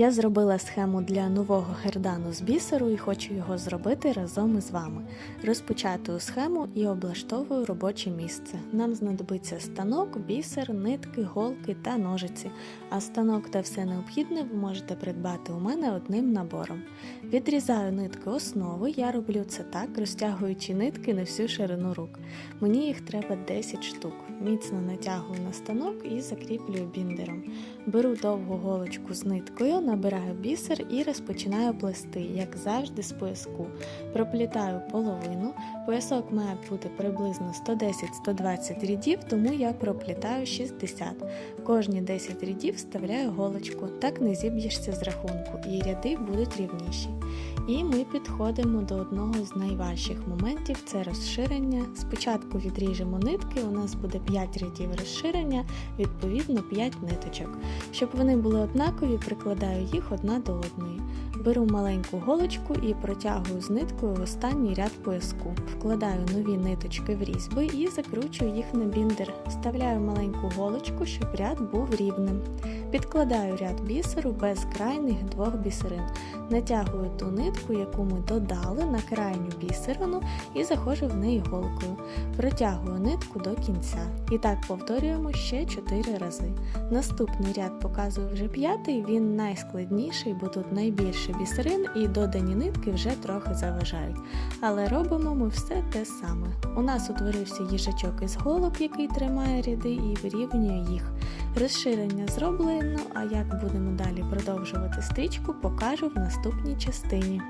Я зробила схему для нового гердану з бісеру і хочу його зробити разом із вами. Розпочатую схему і облаштовую робоче місце. Нам знадобиться станок, бісер, нитки, голки та ножиці. А станок та все необхідне ви можете придбати у мене одним набором. Відрізаю нитки основи, я роблю це так, розтягуючи нитки на всю ширину рук. Мені їх треба 10 штук. Міцно натягую на станок і закріплюю біндером. Беру довгу голочку з ниткою, набираю бісер і розпочинаю плести, як завжди, з пояску. Проплітаю половину. Поясок має бути приблизно 110-120 рядів, тому я проплітаю 60. Кожні 10 рядів вставляю голочку, так не зіб'єшся з рахунку, і ряди будуть рівніші. І ми підходимо до одного з найважчих моментів це розширення. Спочатку відріжемо нитки, у нас буде 5 рядів розширення, відповідно 5 ниточок. Щоб вони були однакові, прикладаю їх одна до одної. Беру маленьку голочку і протягую з ниткою в останній ряд пояску. Вкладаю нові ниточки в різьби і закручую їх на біндер. Вставляю маленьку голочку, щоб ряд був рівним. Підкладаю ряд бісеру без крайніх двох бісерин. Натягую ту нитку, яку ми додали на крайню бісерину і заходжу в неї голкою. Протягую нитку до кінця. І так повторюємо ще 4 рази. Наступний ряд показую вже п'ятий, він найскладніший, бо тут найбільше бісерин і додані нитки вже трохи заважають. Але робимо ми все те саме. У нас утворився їжачок із голок, який тримає ряди і вирівнює їх. Розширення зроблено, а як будемо далі продовжувати стрічку, покажу в наступній частині.